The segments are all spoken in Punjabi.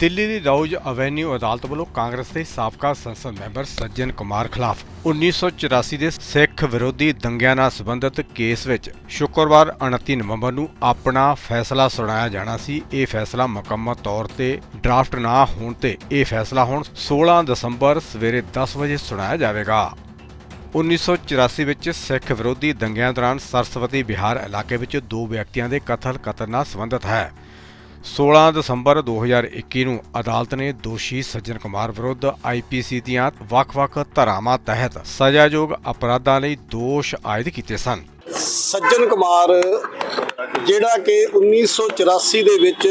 ਦਿੱਲੀ ਦੀ ਰੌਜ ਐਵੇਨਿਊ ਅਦਾਲਤ ਵੱਲੋਂ ਕਾਂਗਰਸ ਦੇ ਸਾਬਕਾ ਸੰਸਦ ਮੈਂਬਰ ਸੱਜਣ ਕੁਮਾਰ ਖਿਲਾਫ 1984 ਦੇ ਸਿੱਖ ਵਿਰੋਧੀ ਦੰਗਿਆਂ ਨਾਲ ਸੰਬੰਧਿਤ ਕੇਸ ਵਿੱਚ ਸ਼ੁੱਕਰਵਾਰ 29 ਨਵੰਬਰ ਨੂੰ ਆਪਣਾ ਫੈਸਲਾ ਸੁਣਾਇਆ ਜਾਣਾ ਸੀ। ਇਹ ਫੈਸਲਾ ਮੁਕੰਮਲ ਤੌਰ ਤੇ ਡਰਾਫਟ ਨਾ ਹੋਣ ਤੇ ਇਹ ਫੈਸਲਾ ਹੁਣ 16 ਦਸੰਬਰ ਸਵੇਰੇ 10 ਵਜੇ ਸੁਣਾਇਆ ਜਾਵੇਗਾ। 1984 ਵਿੱਚ ਸਿੱਖ ਵਿਰੋਧੀ ਦੰਗਿਆਂ ਦੌਰਾਨ ਸਰਸਵਤੀ ਬਿਹਾਰ ਇਲਾਕੇ ਵਿੱਚ ਦੋ ਵਿਅਕਤੀਆਂ ਦੇ ਕਤਲ ਕਤਲ ਨਾਲ ਸੰਬੰਧਿਤ ਹੈ। 16 ਦਸੰਬਰ 2021 ਨੂੰ ਅਦਾਲਤ ਨੇ ਦੋਸ਼ੀ ਸੱਜਣ ਕੁਮਾਰ ਵਿਰੁੱਧ ਆਈਪੀਸੀ ਦੀਆਂ ਵੱਖ-ਵੱਖ ਧਾਰਾਵਾਂ ਤਹਿਤ ਸਜ਼ਾਯੋਗ ਅਪਰਾਧਾਂ ਲਈ ਦੋਸ਼ ਆਇਦ ਕੀਤੇ ਸਨ। ਸੱਜਣ ਕੁਮਾਰ, ਜਿਹੜਾ ਕਿ 1984 ਦੇ ਵਿੱਚ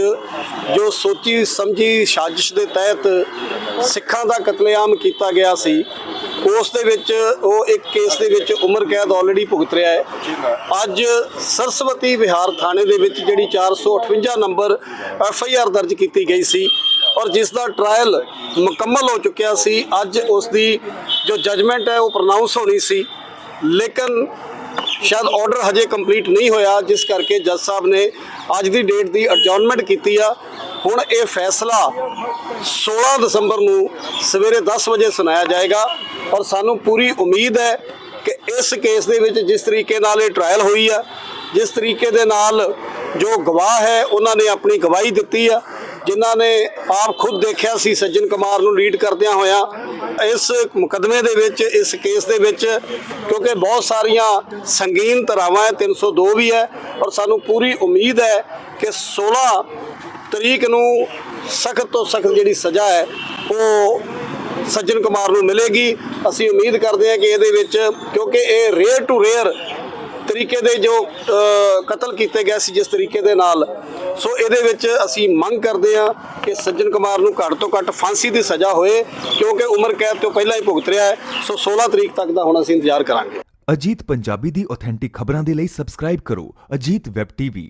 ਜੋ ਸੋਚੀ ਸਮਝੀ ਸਾਜ਼ਿਸ਼ ਦੇ ਤਹਿਤ ਸਿੱਖਾਂ ਦਾ ਕਤਲੇਆਮ ਕੀਤਾ ਗਿਆ ਸੀ ਉਸ ਦੇ ਵਿੱਚ ਉਹ ਇੱਕ ਕੇਸ ਦੇ ਵਿੱਚ ਉਮਰ ਕੈਦ ਆਲਰੇਡੀ ਭੁਗਤ ਰਿਹਾ ਹੈ। ਅੱਜ ਸਰਸਵਤੀ ਵਿਹਾਰ ਥਾਣੇ ਦੇ ਵਿੱਚ ਜਿਹੜੀ 458 ਨੰਬਰ ਐਫ ਆਈ ਆਰ ਦਰਜ ਕੀਤੀ ਗਈ ਸੀ ਔਰ ਜਿਸ ਦਾ ਟ੍ਰਾਇਲ ਮੁਕੰਮਲ ਹੋ ਚੁੱਕਿਆ ਸੀ, ਅੱਜ ਉਸ ਦੀ ਜੋ ਜਜਮੈਂਟ ਹੈ ਉਹ ਪ੍ਰੋਨਾਂਸ ਹੋਣੀ ਸੀ। ਲੇਕਿਨ ਸ਼ਾਇਦ ਆਰਡਰ ਹਜੇ ਕੰਪਲੀਟ ਨਹੀਂ ਹੋਇਆ, ਜਿਸ ਕਰਕੇ ਜੱਜ ਸਾਹਿਬ ਨੇ ਅੱਜ ਦੀ ਡੇਟ ਦੀ ਅਡਜਰਨਮੈਂਟ ਕੀਤੀ ਆ। ਹੁਣ ਇਹ ਫੈਸਲਾ 16 ਦਸੰਬਰ ਨੂੰ ਸਵੇਰੇ 10 ਵਜੇ ਸੁਣਾਇਆ ਜਾਏਗਾ ਔਰ ਸਾਨੂੰ ਪੂਰੀ ਉਮੀਦ ਹੈ ਕਿ ਇਸ ਕੇਸ ਦੇ ਵਿੱਚ ਜਿਸ ਤਰੀਕੇ ਨਾਲ ਇਹ ਟ੍ਰਾਇਲ ਹੋਈ ਆ, ਜਿਸ ਤਰੀਕੇ ਦੇ ਨਾਲ ਜੋ ਗਵਾਹ ਹੈ, ਉਹਨਾਂ ਨੇ ਆਪਣੀ ਗਵਾਹੀ ਦਿੱਤੀ ਆ, ਜਿਨ੍ਹਾਂ ਨੇ ਆਪ ਖੁਦ ਦੇਖਿਆ ਸੀ, ਸੱਜਣ ਕੁਮਾਰ ਨੂੰ ਲੀਡ ਕਰਦਿਆਂ ਹੋਇਆਂ, ਇਸ ਮੁਕਦਮੇ ਦੇ ਵਿੱਚ, ਇਸ ਕੇਸ ਦੇ ਵਿੱਚ, ਕਿਉਂਕਿ ਬਹੁਤ ਸਾਰੀਆਂ ਸੰਗੀਨ ਧਾਰਾਵਾਂ ਹੈ 302 ਵੀ ਹੈ, ਔਰ ਸਾਨੂੰ ਪੂਰੀ ਉਮੀਦ ਹੈ ਕਿ 16 ਤਰੀਕ ਨੂੰ ਸਖਤ ਤੋਂ ਸਖਤ ਜਿਹੜੀ ਸਜ਼ਾ ਹੈ, ਉਹ ਸੱਜਣ ਕੁਮਾਰ ਨੂੰ ਮਿਲੇਗੀ। ਅਸੀਂ ਉਮੀਦ ਕਰਦੇ ਹਾਂ ਕਿ ਇਹਦੇ ਵਿੱਚ, ਕਿਉਂਕਿ ਇਹ ਰੇਅਰ ਟੂ ਰੇਅਰ ਤਰੀਕੇ ਦੇ ਜੋ ਕਤਲ ਕੀਤੇ ਗਏ ਸੀ, ਜਿਸ ਤਰੀਕੇ ਦੇ ਨਾਲ। ਸੋ ਇਹਦੇ ਵਿੱਚ ਅਸੀਂ ਮੰਗ ਕਰਦੇ ਹਾਂ ਕਿ ਸੱਜਣ ਕੁਮਾਰ ਨੂੰ ਘੱਟ ਤੋਂ ਘੱਟ ਫਾਂਸੀ ਦੀ ਸਜ਼ਾ ਹੋਏ, ਕਿਉਂਕਿ ਉਮਰ ਕੈਦ ਤੋਂ ਪਹਿਲਾਂ ਹੀ ਭੁਗਤ ਰਿਹਾ ਹੈ। ਸੋ 16 ਤਰੀਕ ਤੱਕ ਦਾ ਹੁਣ ਅਸੀਂ ਇੰਤਜ਼ਾਰ ਕਰਾਂਗੇ। ਅਜੀਤ ਪੰਜਾਬੀ ਦੀ ਆਥੈਂਟਿਕ ਖਬਰਾਂ ਦੇ ਲਈ ਸਬਸਕ੍ਰਾਈਬ ਕਰੋ। Ajit web TV